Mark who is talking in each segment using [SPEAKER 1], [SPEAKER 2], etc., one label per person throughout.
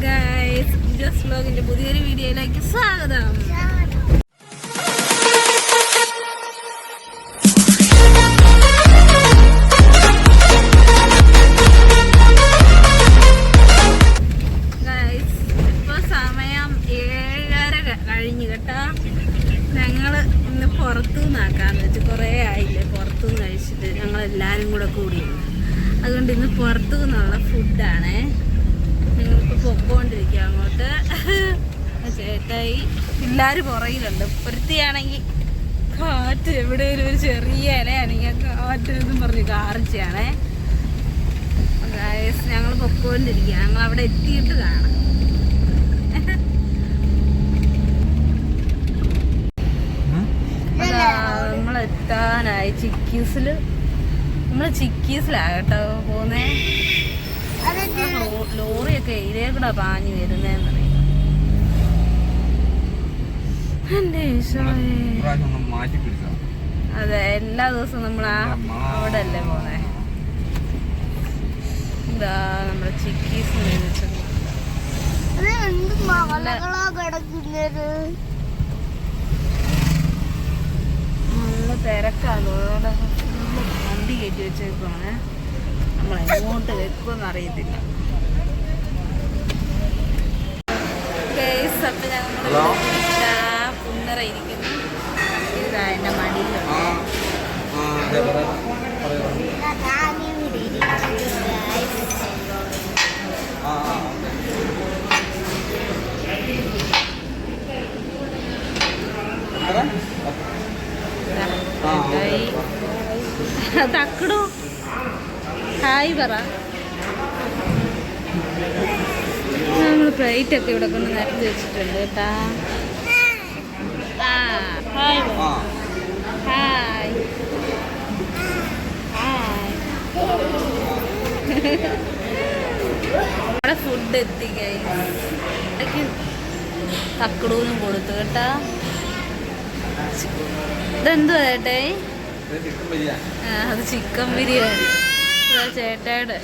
[SPEAKER 1] Guys just വ്ലോഗിന്റെ പുതിയൊരു വീഡിയോയിലേക്ക് സ്വാഗതം. സമയം ഏഴര കഴിഞ്ഞു കേട്ടോ. ഞങ്ങൾ ഇന്ന് പുറത്തു നിന്നാക്കാന്ന് വെച്ച് കുറേ ആയില്ലേ പുറത്തു നിന്ന് കഴിച്ചിട്ട് ഞങ്ങൾ എല്ലാരും കൂടെ കൂടി അതുകൊണ്ട് ഇന്ന് പുറത്തു നിന്നുള്ള ഫുഡാണേ ഞങ്ങളിപ്പോ പൊക്കോണ്ടിരിക്കുക അങ്ങോട്ട്. ചേട്ടായി പിള്ളേർ പുറകിലുണ്ട്. ഒരുത്തിയാണെങ്കിൽ കാറ്റ് എവിടെയും ഒരു ചെറിയ ഇലയാണെങ്കിൽ കാറ്റ് എന്നും പറഞ്ഞ് കാറിച്ചാണേ. ഞങ്ങൾ പൊക്കോണ്ടിരിക്കുക. ഞങ്ങൾ അവിടെ എത്തിയിട്ട് കാണാം. നമ്മൾ എത്താനായി. ചിക്കീസിൽ. നമ്മൾ ചിക്കീസിലാ കേട്ടോ പോന്നേ ലോറിയൊക്കെ ഇതേക്കൂടെ കൂടെ പാഞ്ഞു വരുന്നേന്ന് എന്റെ അതെ എല്ലാ ദിവസവും നമ്മൾ ആ അവിടെ അല്ലേ പോന്നെ ഇതാ നമ്മുടെ ചിക്കീസ് മേടിച്ചത് നല്ല തിരക്കാണ്. വണ്ടി കയറ്റി വെച്ചേക്കുവാണ്. നമ്മളെങ്ങോട്ട് വെക്കുമെന്ന് അറിയത്തില്ല കേസ് അപ്പം ഞങ്ങൾ
[SPEAKER 2] ഹലോ?
[SPEAKER 1] പുന്നറ ഇരിക്കുന്നു ഇതാ എന്റെ മടിയിലുണ്ട്. തക്കടു. ഹായ് പറ. പ്ലേറ്റ് ഒക്കെ ഇവിടെ കൊണ്ട് നിരത്തി വെച്ചിട്ടുണ്ട് കേട്ടാ. ഹായ്. ഹായ്. നമ്മുടെ ഫുഡ് എത്തി കഴിഞ്ഞു തക്കടൂനും കൊടുത്തു കേട്ടാ. ഇതെന്തുവാ ചേട്ടേ?
[SPEAKER 2] ഇത് ചിക്കൻ ബിരിയാണി
[SPEAKER 1] അത് ചിക്കൻ ബിരിയാണി. ചേട്ടായുടെ.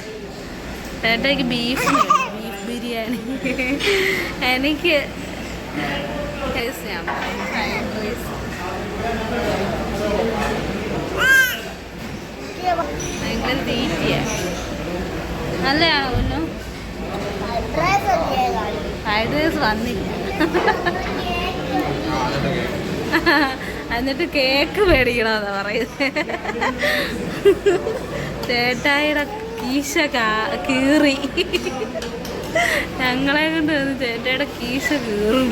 [SPEAKER 1] ചേട്ടായിക്ക് ബീഫ് ബിരിയാണി. എനിക്ക് ഭയങ്കര തീറ്റിയാ നല്ലയാണോ ഒന്നു ഫ്രൈഡ് റൈസ് വന്നില്ല. എന്നിട്ട് കേക്ക് മേടിക്കണമെന്നാ പറയുന്നത് ചേട്ടായിയുടെ കീശ കീറി. ഞങ്ങളെ കൊണ്ട് വന്ന് ചേട്ടയുടെ കീശ കീറും.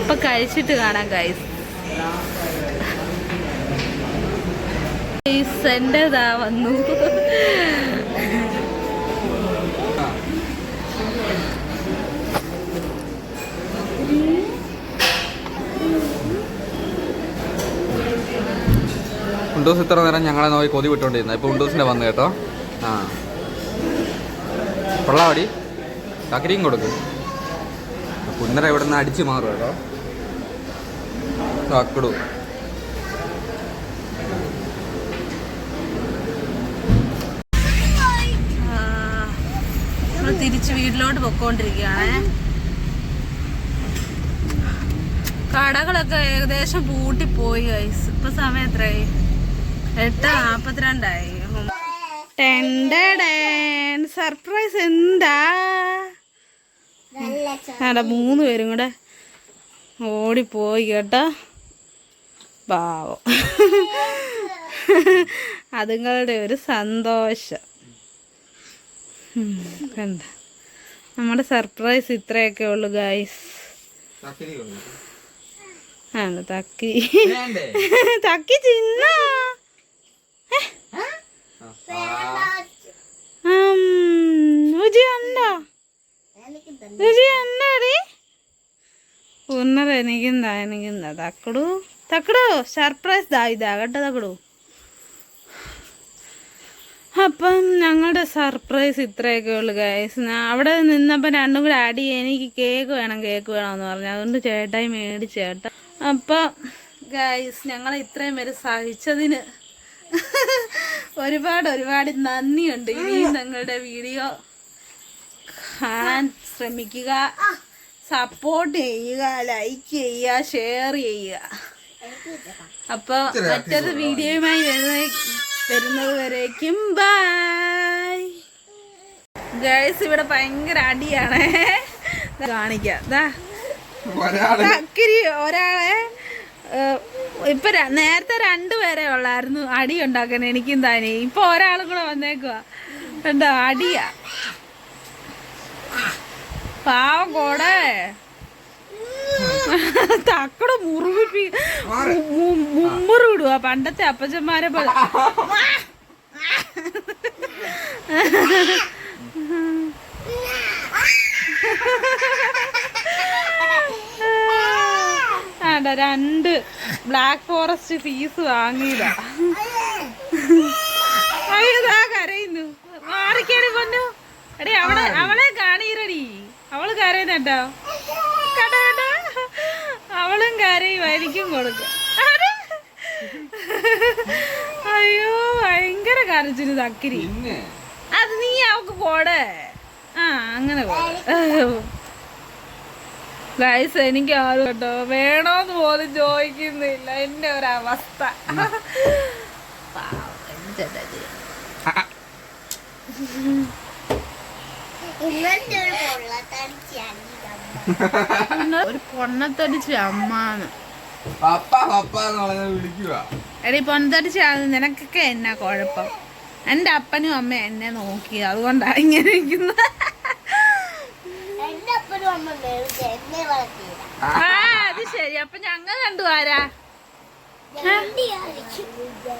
[SPEAKER 1] അപ്പൊ കഴിച്ചിട്ട് കാണാം കൈസ് എന്റേതാ വന്നു.
[SPEAKER 2] ഉണ്ടോസ് ഇത്ര നേരം ഞങ്ങളെ നോക്കി കൊതി വിട്ടോണ്ടിരുന്നത് ഇപ്പൊ ഉണ്ടൂസിന്റെ വന്നു കേട്ടോ. ആ. കൊള്ളാവടി. കക്കരിയും കൊടുക്കും. കുന്നര ഇവിടെ നിന്ന് അടിച്ചു മാറും കേട്ടോ.
[SPEAKER 1] നമ്മൾ തിരിച്ച് വീട്ടിലോട്ട് പൊക്കോണ്ടിരിക്കുകയാണ്. കടകളൊക്കെ ഏകദേശം പൂട്ടിപ്പോയി ഗൈസ് ഇപ്പൊ സമയം എത്രയായി? എട്ട് നാപ്പത്തിരണ്ടായി. സർപ്രൈസ് എന്താ? ആടാ മൂന്ന് പേരും കൂടെ ഓടിപ്പോയി കേട്ടോ. പാവം. അതുങ്ങളുടെ ഒരു സന്തോഷം. കണ്ട? നമ്മുടെ സർപ്രൈസ് ഇത്രയൊക്കെ ഉള്ളു ഗൈസ്. ആണ് തക്കി? തക്കി ചിന്ന രുചി ఎనిగిందా ఎనిగిందా తక్కుడు తక్కుడు സർപ്രൈസ് ദാ ഇതാ കേട്ടോ തക്കടു. അപ്പം ഞങ്ങളുടെ സർപ്രൈസ് ഇത്രയൊക്കെ ഉള്ളു ഗൈസ് അവിടെ നിന്നപ്പോൾ രണ്ടും കൂടെ ആഡ് എനിക്ക് കേക്ക് വേണം കേക്ക് വേണമെന്ന് പറഞ്ഞു. അതുകൊണ്ട് ചേട്ടായി മേടിച്ചേട്ടാ അപ്പം ഗൈസ് ഞങ്ങളെ ഇത്രയും പേര് സഹിച്ചതിന് ഒരുപാട് ഒരുപാട് നന്ദിയുണ്ട്. ഇനിയും നിങ്ങളുടെ വീഡിയോ കാണാൻ ശ്രമിക്കുക. സപ്പോർട്ട് ചെയ്യുക ലൈക്ക് ചെയ്യുക ഷെയർ ചെയ്യുക. അപ്പോൾ മറ്റൊരു വീഡിയോയുമായി വരുന്ന വരുന്നത് വരേക്കും. ബൈ ഗേൾസ് ഇവിടെ ഭയങ്കര അടിയാണ്. കാണിക്കാം. ഒരാൾ. ഇപ്പൊ നേരത്തെ രണ്ടുപേരെ ഉള്ളായിരുന്നു. അടി ഉണ്ടാക്കാൻ എനിക്കും താനേ. ഇപ്പൊ ഒരാളും കൂടെ വന്നേക്കുക എന്താ അടിയാ. പാവം കൂടെ. തക്കട മുറിവിപ്പി മുമ്മറ് വിടുക പണ്ടത്തെ അപ്പച്ചന്മാരെ പോലെ. ആണ്ട രണ്ട് ബ്ലാക്ക് ഫോറസ്റ്റ് ഫീസ് വാങ്ങിയില്ല. അയ്യതാ കരയുന്നു. മാറിക്കാടി പൊന്നു. എടേ അവളെ അവളെ കാണീരടി. അവൾ കരയുന്നുണ്ടോ? കേട്ടോ കേട്ടോ അവളും കരയും എനിക്കും കൊടുക്കും അയ്യോ ഭയങ്കര കരച്ചിന് തക്കിരി. അത് നീ അവക്ക് പോടേ. ആ അങ്ങനെ ഗൈസ് എനിക്ക് ആരും കേട്ടോ. വേണോന്ന് പോലും ചോദിക്കുന്നില്ല. എന്റെ ഒരവസ്ഥ
[SPEAKER 3] ഒരു
[SPEAKER 1] അവസ്ഥ. ഒരു പൊണ്ണത്തടിച്ച് അമ്മാന്ന്. എടി പൊണ്ണത്തടിച്ച് നിനക്കൊക്കെ എന്നാ കുഴപ്പം? എന്റെ അപ്പനും അമ്മയും എന്നെ നോക്കി. അതുകൊണ്ടാ ഇങ്ങനെ ഇരിക്കുന്നത്
[SPEAKER 3] എന്റെ അപ്പനും അമ്മ വെറുതെ എന്നെ വളർത്തിയില്ല
[SPEAKER 1] ആ അത് ശരി അപ്പൊ